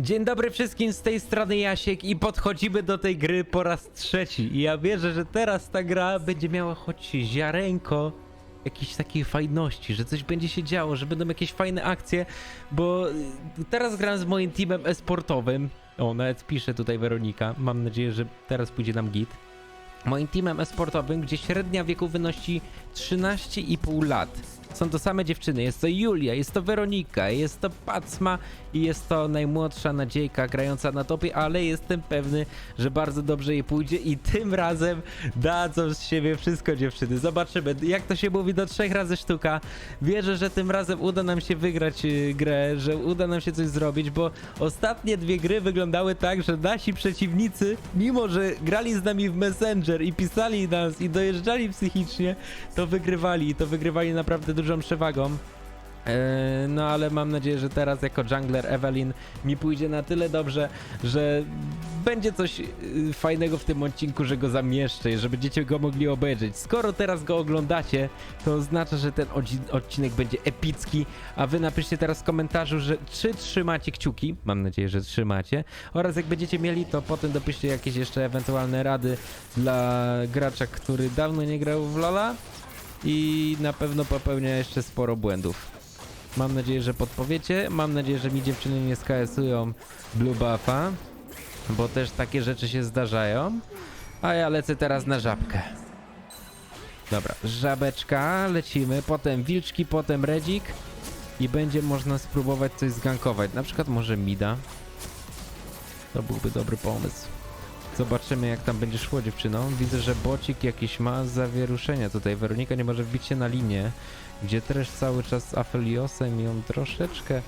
Dzień dobry wszystkim, z tej strony Jasiek i podchodzimy do tej gry po raz trzeci. I ja wierzę, że teraz ta gra będzie miała choć ziarenko jakiejś takiej fajności, że coś będzie się działo, że będą jakieś fajne akcje, bo y, teraz gram z moim teamem esportowym. O, nawet pisze tutaj Weronika. Mam nadzieję, że teraz pójdzie nam git. Moim teamem esportowym, gdzie średnia wieku wynosi 13,5 lat. Są to same dziewczyny. Jest to Julia, jest to Weronika, jest to Pacma i jest to najmłodsza nadziejka grająca na topie, ale jestem pewny, że bardzo dobrze jej pójdzie i tym razem dadzą z siebie wszystko dziewczyny. Zobaczymy, jak to się mówi do trzech razy sztuka. Wierzę, że tym razem uda nam się wygrać yy, grę, że uda nam się coś zrobić, bo ostatnie dwie gry wyglądały tak, że nasi przeciwnicy, mimo że grali z nami w Messenger i pisali nas i dojeżdżali psychicznie, to wygrywali i to wygrywali naprawdę dużą przewagą. Eee, No ale mam nadzieję, że teraz jako jungler Evelyn mi pójdzie na tyle dobrze, że będzie coś y, fajnego w tym odcinku, że go zamieszczę, że będziecie go mogli obejrzeć. Skoro teraz go oglądacie, to oznacza, że ten odci- odcinek będzie epicki, a wy napiszcie teraz w komentarzu, że czy trzymacie kciuki, mam nadzieję, że trzymacie, oraz jak będziecie mieli, to potem dopiszcie jakieś jeszcze ewentualne rady dla gracza, który dawno nie grał w Lola i na pewno popełnia jeszcze sporo błędów. Mam nadzieję, że podpowiecie. Mam nadzieję, że mi dziewczyny nie skasują Blue Buffa, bo też takie rzeczy się zdarzają. A ja lecę teraz na żabkę. Dobra, żabeczka, lecimy, potem wilczki, potem redzik i będzie można spróbować coś zgankować. Na przykład może Mida. To byłby dobry pomysł. Zobaczymy jak tam będzie szło dziewczyną. Widzę, że bocik jakiś ma zawieruszenia tutaj. Weronika nie może wbić się na linię, gdzie też cały czas z Afeliosem ją troszeczkę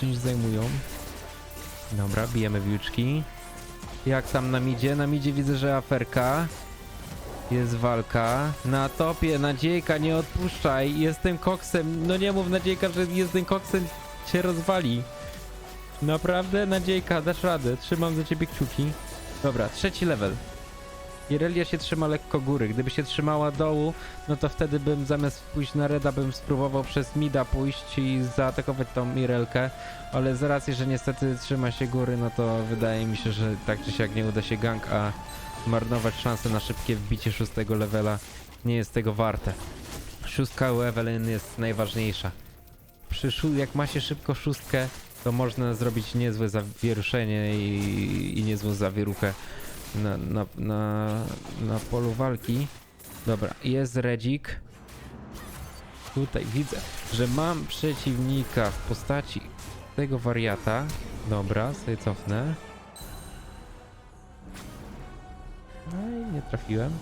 czymś zajmują. Dobra, bijemy wilczki. Jak tam nam idzie? Nam idzie widzę, że aferka. Jest walka. Na topie, nadziejka, nie odpuszczaj. Jestem koksem. No nie mów nadziejka, że jestem koksem cię rozwali. Naprawdę, nadziejka, dasz radę. Trzymam za ciebie kciuki. Dobra, trzeci level. Irelia się trzyma lekko góry. Gdyby się trzymała dołu, no to wtedy bym zamiast pójść na Reda, bym spróbował przez Mida pójść i zaatakować tą Irelkę. Ale z racji, że niestety trzyma się góry, no to wydaje mi się, że tak czy siak nie uda się gang, a marnować szansę na szybkie wbicie szóstego levela nie jest tego warte. Szóstka u Evelyn jest najważniejsza. Przy jak ma się szybko szóstkę, to można zrobić niezłe zawieruszenie i, i niezłą zawieruchę na, na, na, na polu walki. Dobra, jest redzik. Tutaj widzę, że mam przeciwnika w postaci tego wariata. Dobra, sobie cofnę. No i nie trafiłem.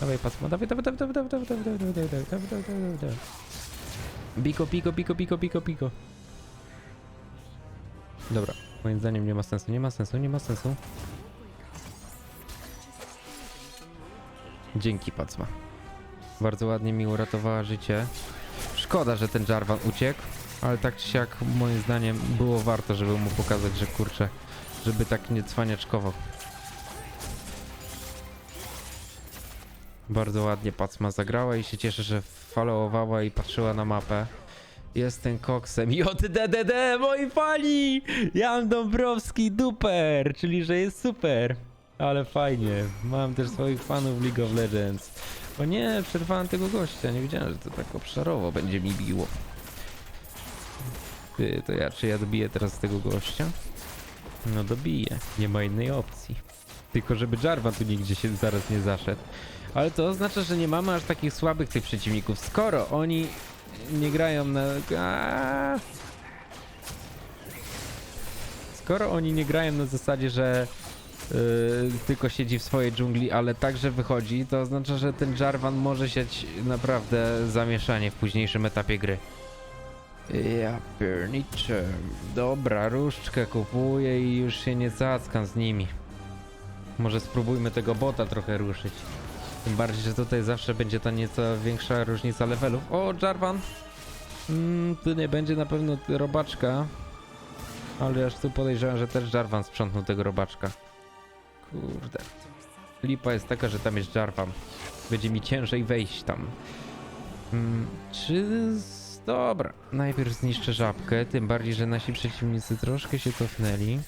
Dawaj pasmo, dawaj, dawaj, dawaj, dawaj, dawaj, dawaj, dawaj, dawaj, dawaj, dawaj, dawaj, dawaj, dawaj. Biko, piko, piko, piko, piko, piko. Dobra, moim zdaniem nie ma sensu, nie ma sensu, nie ma sensu. Dzięki, Pacma. Bardzo ładnie mi uratowała życie. Szkoda, że ten Jarvan uciekł, ale tak czy siak moim zdaniem było warto, żeby mu pokazać, że kurczę, żeby tak nie cwaniaczkował. Bardzo ładnie Pacma zagrała i się cieszę, że followowała i patrzyła na mapę. Jestem koksem. JDDD, moi fani! Jan Dąbrowski duper, czyli że jest super. Ale fajnie. Mam też swoich fanów League of Legends. O nie, przerwałem tego gościa. Nie wiedziałem, że to tak obszarowo będzie mi biło. Ty, to ja, czy ja dobiję teraz tego gościa? No dobiję. Nie ma innej opcji. Tylko żeby Jarvan tu nigdzie się zaraz nie zaszedł. Ale to oznacza, że nie mamy aż takich słabych tych przeciwników. Skoro oni nie grają na... Aaaa! Skoro oni nie grają na zasadzie, że yy, tylko siedzi w swojej dżungli, ale także wychodzi, to oznacza, że ten Jarvan może sieć naprawdę zamieszanie w późniejszym etapie gry. Ja pierniczę. Dobra, różdżkę kupuję i już się nie zackam z nimi. Może spróbujmy tego bota trochę ruszyć. Tym bardziej, że tutaj zawsze będzie ta nieco większa różnica levelów. O, Jarvan! Mm, tu nie będzie na pewno robaczka. Ale aż tu podejrzewam, że też Jarvan sprzątnął tego robaczka. Kurde. Lipa jest taka, że tam jest Jarvan. Będzie mi ciężej wejść tam. Mm, czy Dobra, najpierw zniszczę żabkę, tym bardziej, że nasi przeciwnicy troszkę się cofnęli.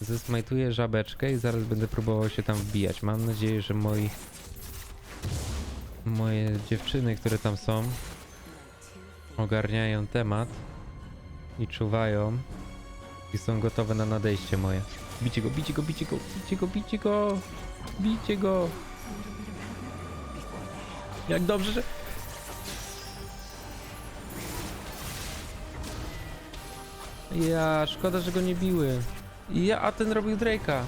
Zesmajtuję żabeczkę i zaraz będę próbował się tam wbijać. Mam nadzieję, że moi... Moje dziewczyny, które tam są, ogarniają temat i czuwają i są gotowe na nadejście moje. Bicie go, bicie go, bicie go, bicie go, bicie go, bicie go. Jak dobrze, że... Ja, szkoda, że go nie biły. Ja, a ten robił Drake'a.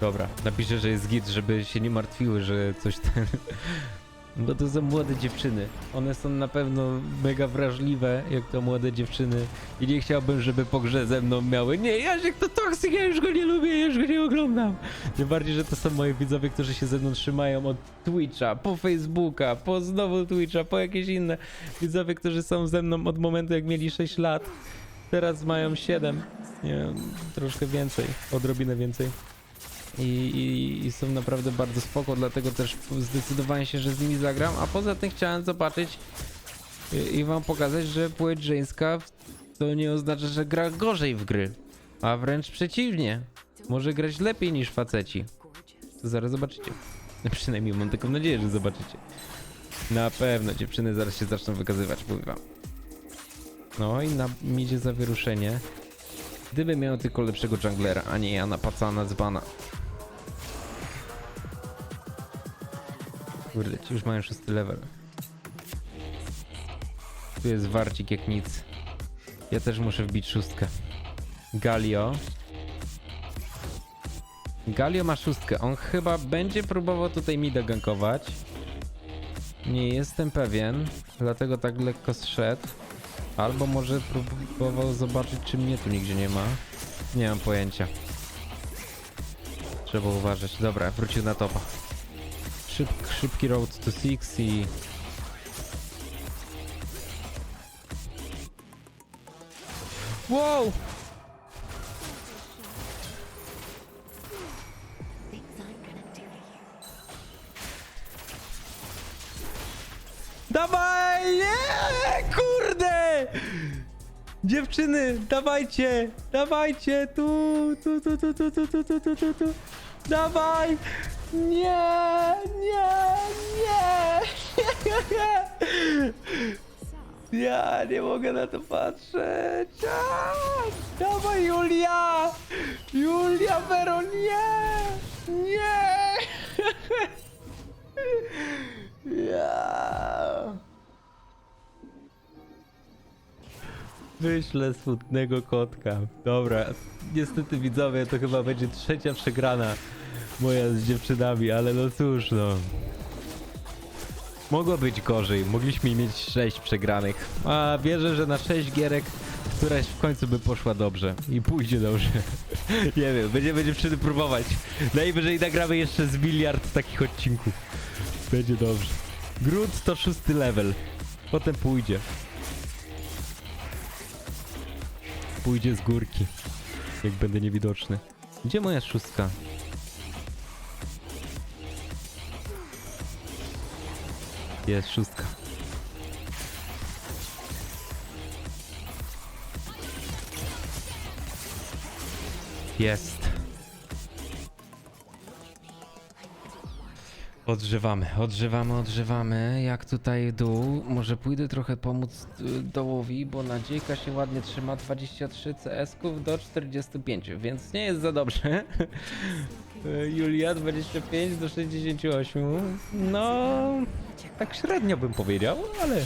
Dobra, napiszę, że jest git, żeby się nie martwiły, że coś ten... Bo to są młode dziewczyny. One są na pewno mega wrażliwe, jak to młode dziewczyny. I nie chciałbym, żeby po grze ze mną miały. Nie, Jasiek to toksyk, ja już go nie lubię, ja już go nie oglądam. Tym bardziej, że to są moi widzowie, którzy się ze mną trzymają od Twitcha, po Facebooka, po znowu Twitcha, po jakieś inne. Widzowie, którzy są ze mną od momentu, jak mieli 6 lat. Teraz mają 7. Nie wiem, troszkę więcej, odrobinę więcej. I, i, I są naprawdę bardzo spoko, dlatego też zdecydowałem się, że z nimi zagram, a poza tym chciałem zobaczyć i, i wam pokazać, że płeć żeńska to nie oznacza, że gra gorzej w gry, a wręcz przeciwnie, może grać lepiej niż faceci. To zaraz zobaczycie. Przynajmniej mam taką nadzieję, że zobaczycie. Na pewno dziewczyny zaraz się zaczną wykazywać, mówię wam. No i na midzie zawieruszenie. Gdyby miał tylko lepszego junglera, a nie ja napacana dzbana. Kurde, ci już mają szósty level. Tu jest warcik jak nic. Ja też muszę wbić szóstkę. Galio. Galio ma szóstkę. On chyba będzie próbował tutaj mida gankować. Nie jestem pewien, dlatego tak lekko zszedł. Albo może próbował zobaczyć, czy mnie tu nigdzie nie ma. Nie mam pojęcia. Trzeba uważać. Dobra, wrócił na topa. Szyb, szybki road to six i... Wow! Dawaj! Nie! Kurde! Dziewczyny, dawajcie! Dawajcie! Tu, tu, tu, tu, tu, tu, tu, tu, tu, tu. Dawaj! Nie! Nie! Nie! Ja nie mogę na to patrzeć! A! Dawaj Julia! Julia Vero, nie! Nie! Ja. Wyślę smutnego kotka. Dobra, niestety widzowie, to chyba będzie trzecia przegrana moja z dziewczynami, ale no cóż no. Mogło być gorzej, mogliśmy mieć 6 przegranych, a wierzę, że na 6 gierek któraś w końcu by poszła dobrze i pójdzie dobrze. Nie wiem, będziemy dziewczyny próbować. Najwyżej nagramy jeszcze z miliard takich odcinków. Będzie dobrze. Grunt to szósty level. Potem pójdzie. Pójdzie z górki. Jak będę niewidoczny. Gdzie moja szóstka? Jest szóstka. Jest. Odżywamy, odżywamy, odżywamy. Jak tutaj dół? Może pójdę trochę pomóc y, dołowi, bo Nadziejka się ładnie trzyma 23 CS-ków do 45, więc nie jest za dobrze. Julia 25 do 68. No, tak średnio bym powiedział, ale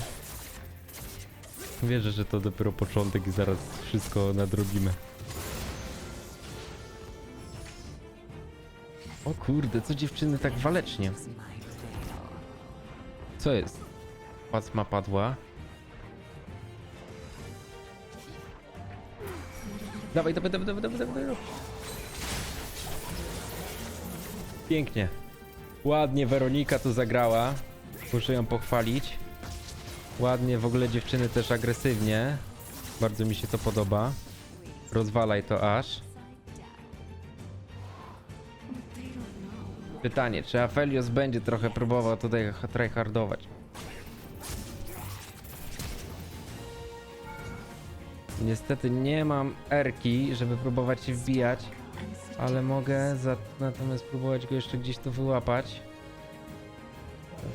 wierzę, że to dopiero początek i zaraz wszystko nadrobimy. O kurde, co dziewczyny tak walecznie? Co jest? Pasma padła. Dawaj, dawaj, dawaj, dawaj, dawaj, dawaj. Pięknie. Ładnie Weronika tu zagrała. Muszę ją pochwalić. Ładnie, w ogóle dziewczyny też agresywnie. Bardzo mi się to podoba. Rozwalaj to aż. Pytanie, czy Aphelios będzie trochę próbował tutaj tryhardować? Niestety nie mam erki, żeby próbować się wbijać, ale mogę za, natomiast próbować go jeszcze gdzieś tu wyłapać.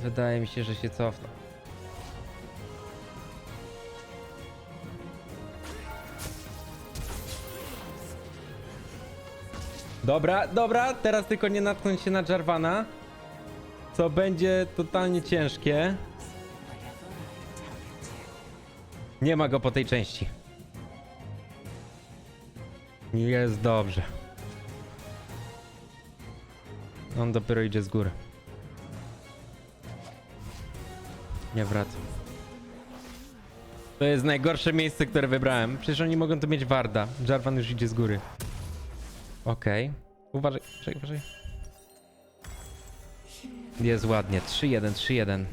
Wydaje mi się, że się cofnę. Dobra, dobra, teraz tylko nie natknąć się na Jarvana. Co będzie totalnie ciężkie. Nie ma go po tej części. Jest dobrze. On dopiero idzie z góry. Nie wracam. To jest najgorsze miejsce, które wybrałem. Przecież oni mogą tu mieć Warda. Jarvan już idzie z góry. Okej. Uważaj, uważaj, uważaj. Jest ładnie. 3-1, 3-1.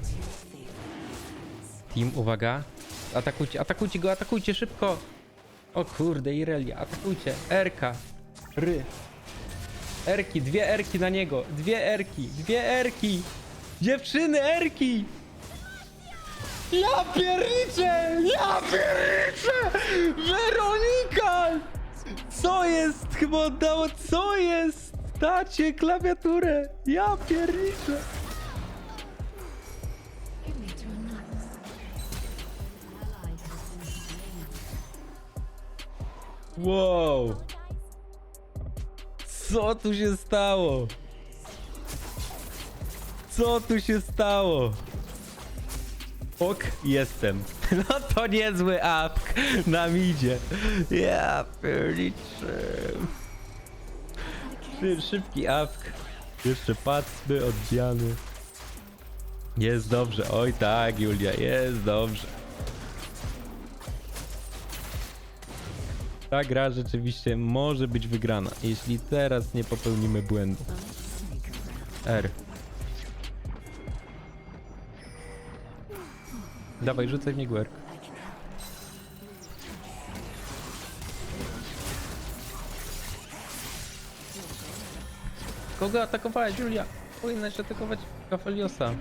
Team, uwaga. Atakujcie, atakujcie go, atakujcie szybko. O kurde, Irelia, atakujcie. Erka. Ry. Erki, dwie erki na niego. Dwie erki, dwie erki. Dziewczyny, erki. Ja pierniczę! Ja pierniczę! Weronika! Co jest? Chyba oddało, co jest? Dacie klawiaturę! Ja pierniczę! Wow! Co tu się stało? Co tu się stało? Ok, jestem. No to niezły apk nam idzie. Ja pierniczę. Szy- Szybki apk. Jeszcze patrzmy odbijany. Jest dobrze. Oj tak, Julia, jest dobrze. Ta gra rzeczywiście może być wygrana, jeśli teraz nie popełnimy błędu. R. Dawaj, rzucaj w niego R. Kogo atakowałeś, Julia? Powinnaś atakować Kafeliosa.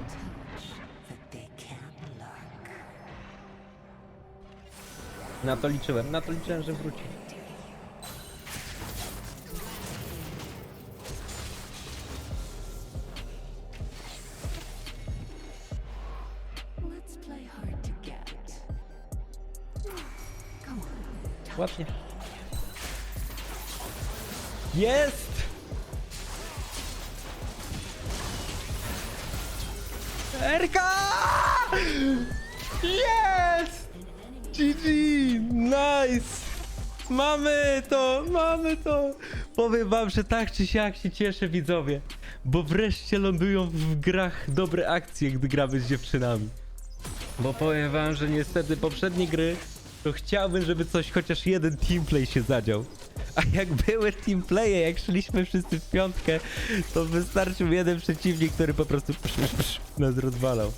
Na to liczyłem, na to liczyłem, że wróci. Ładnie. Jest! Erka! Jest! GG! Nice! Mamy to! Mamy to! Powiem wam, że tak czy siak się cieszę widzowie, bo wreszcie lądują w grach dobre akcje, gdy gramy z dziewczynami. Bo powiem wam, że niestety poprzednie gry to chciałbym, żeby coś, chociaż jeden teamplay się zadział. A jak były teamplaye, jak szliśmy wszyscy w piątkę, to wystarczył jeden przeciwnik, który po prostu psz, psz, psz, nas rozwalał.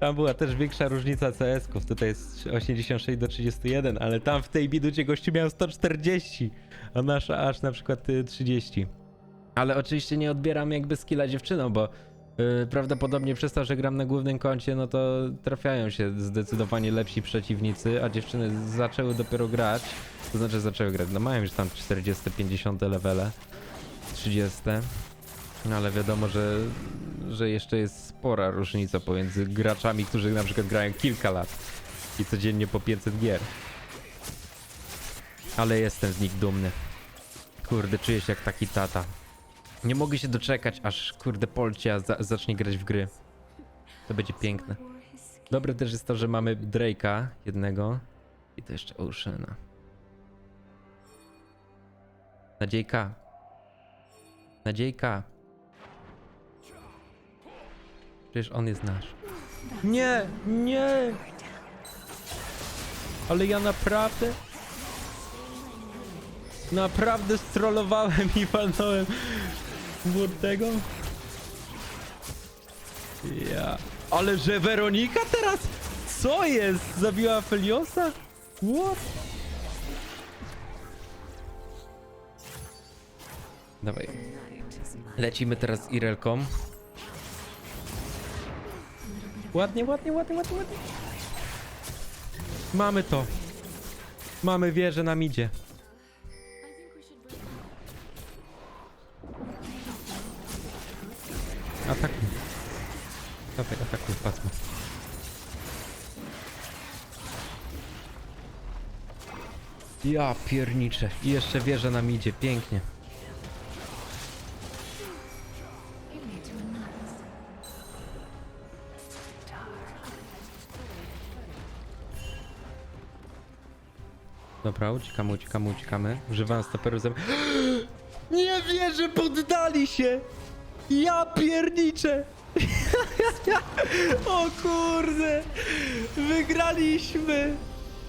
Tam była też większa różnica CS-ków, tutaj jest 86 do 31, ale tam w tej biducie gościu miał 140, a nasza aż na przykład y, 30. Ale oczywiście nie odbieram jakby skilla dziewczynom, bo yy, prawdopodobnie przez to, że gram na głównym koncie, no to trafiają się zdecydowanie lepsi przeciwnicy, a dziewczyny zaczęły dopiero grać. To znaczy zaczęły grać, no mają już tam 40, 50 levele, 30. No ale wiadomo, że, że jeszcze jest spora różnica pomiędzy graczami, którzy na przykład grają kilka lat i codziennie po 500 gier. Ale jestem z nich dumny. Kurde, czuję się jak taki tata. Nie mogę się doczekać, aż kurde Polcia za zacznie grać w gry. To będzie piękne. Dobre też jest to, że mamy Drake'a jednego i to jeszcze Oceana. Nadziejka. Nadziejka. Przecież on jest nasz. Nie, nie! Ale ja naprawdę... Naprawdę strollowałem i walnąłem młodego? Ja... Ale że Weronika teraz? Co jest? Zabiła Feliosa? What? Dawaj. Lecimy teraz z Irelką. Ładnie, ładnie, ładnie, ładnie, ładnie. Mamy to. Mamy wieżę na midzie. Atakuj. Dawaj, atakuj, patrzmy. Ja pierniczę. I jeszcze wieżę na midzie, pięknie. Dobra, uciekamy, uciekamy, uciekamy. Używam stoperu zam... Nie wierzę, poddali się! Ja pierniczę! o kurde! Wygraliśmy!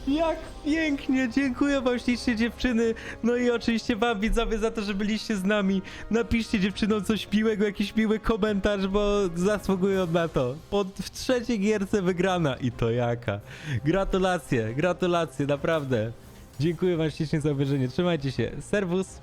Jak pięknie! Dziękuję wam ślicznie dziewczyny. No i oczywiście wam widzowie za to, że byliście z nami. Napiszcie dziewczynom coś miłego, jakiś miły komentarz, bo zasługują na to. Po, w trzeciej gierce wygrana. I to jaka. Gratulacje, gratulacje, naprawdę. Dziękuję wam ślicznie za obejrzenie. Trzymajcie się. Serwus!